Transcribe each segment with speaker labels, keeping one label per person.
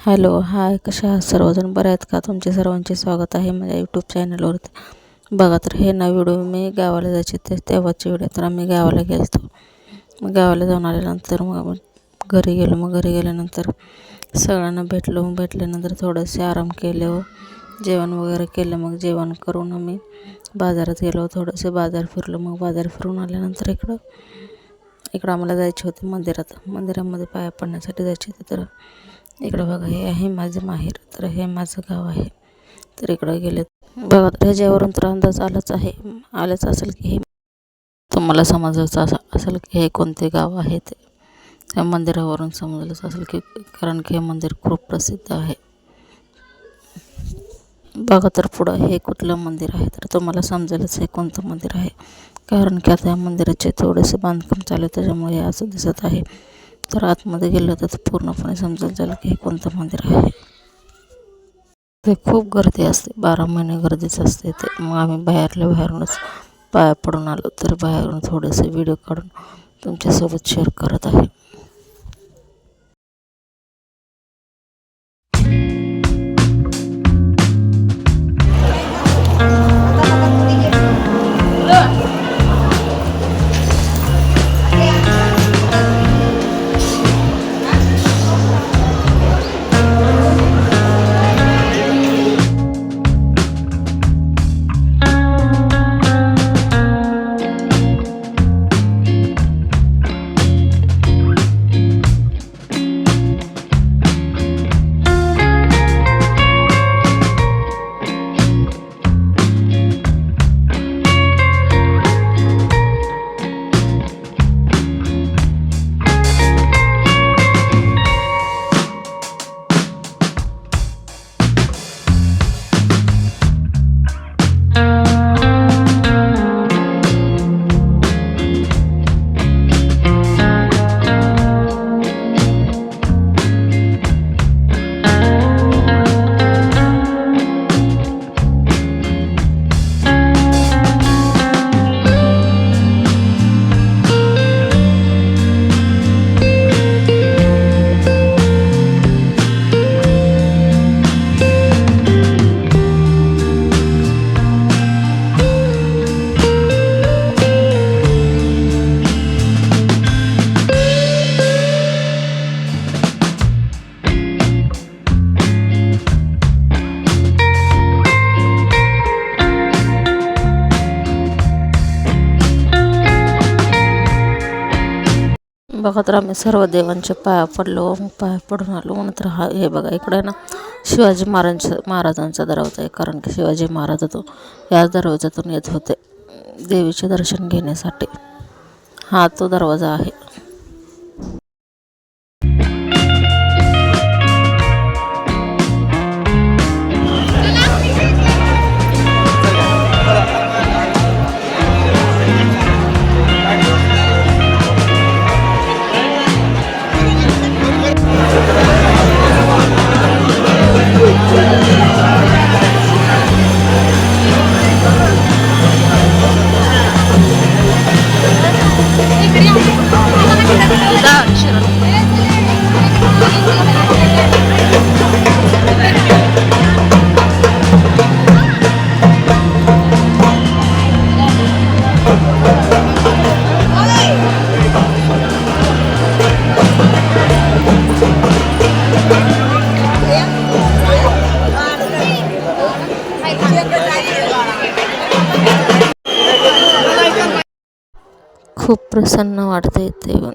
Speaker 1: Hello hi कशा आहात सर्वजण? बरे आहेत का? तुमचे सर्वांचे स्वागत आहे माझ्या यूट्यूब चॅनलवरती बघा तर हे ना व्हिडिओ मी गावाला जायचे ते तेव्हाचे व्हिडिओ तर आम्ही गावाला गेलो होतो मग गावाला जाऊन आल्यानंतर मग घरी गेलो. मग घरी गेल्यानंतर सगळ्यांना भेटलो. मग भेटल्यानंतर थोडंसे आराम केले व जेवण वगैरे केलं. मग जेवण करून आम्ही बाजारात गेलो. थोडंसे बाजार फिरलो. मग बाजार फिरून आल्यानंतर इकडं इकडं आम्हाला जायचे होते मंदिरात. मंदिरामध्ये पाया पडण्यासाठी जायचे होते. तर इकडं बघा हे आहे माझं माहेर तर हे माझं गाव आहे. तर इकडं गेले बघा ह्याच्यावरून तर अंदाज आलाच आहे. आलंच असेल की हे तुम्हाला समजलंच असं असेल की हे कोणते गाव आहे ते. त्या मंदिरावरून समजलंच असेल की कारण की हे मंदिर खूप प्रसिद्ध आहे. बघा तर पुढं हे कुठलं मंदिर आहे? तर तुम्हाला समजेलच हे कोणतं मंदिर आहे? कारण की आता या मंदिराचे थोडेसे बांधकाम चालू आहे त्याच्यामुळे हे असं दिसत आहे. तर आतमध्ये गेलं तर पूर्णपणे समजून जाईल की हे कोणतं मंदिर आहे. ते खूप गर्दी असते. बारा महिने गर्दीच असते ते मग आम्ही बाहेरल्या बाहेरूनच पाया पडून आलो. तर बाहेरून थोडेसे व्हिडिओ काढून तुमच्यासोबत शेअर करत आहे. बघा तर आम्ही सर्व देवांच्या पाया पडलो पाय पाया पडून आलो. नंतर हा हे बघा इकडे ना शिवाजी महाराजांचा महाराजांचा दरवाजा आहे. कारण की शिवाजी महाराज तो याच दरवाजातून येत होते देवीचे दर्शन घेण्यासाठी. हा तो दरवाजा आहे. खूप प्रसन्न वाटते इथे येऊन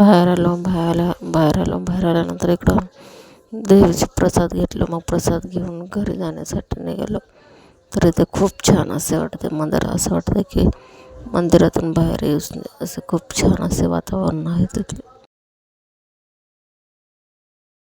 Speaker 1: बाहेर आलो बाहेर बाहेर आलो बाहेर आल्यानंतर इकडं देवीचे प्रसाद घेतलो मग प्रसाद घेऊन घरी जाण्यासाठी निघालो. तर इथे खूप छान असे वाटते मंदिर असं वाटतं की मंदिरातून बाहेर येऊच नाही असं खूप छान असे वातावरण आहे तिथले.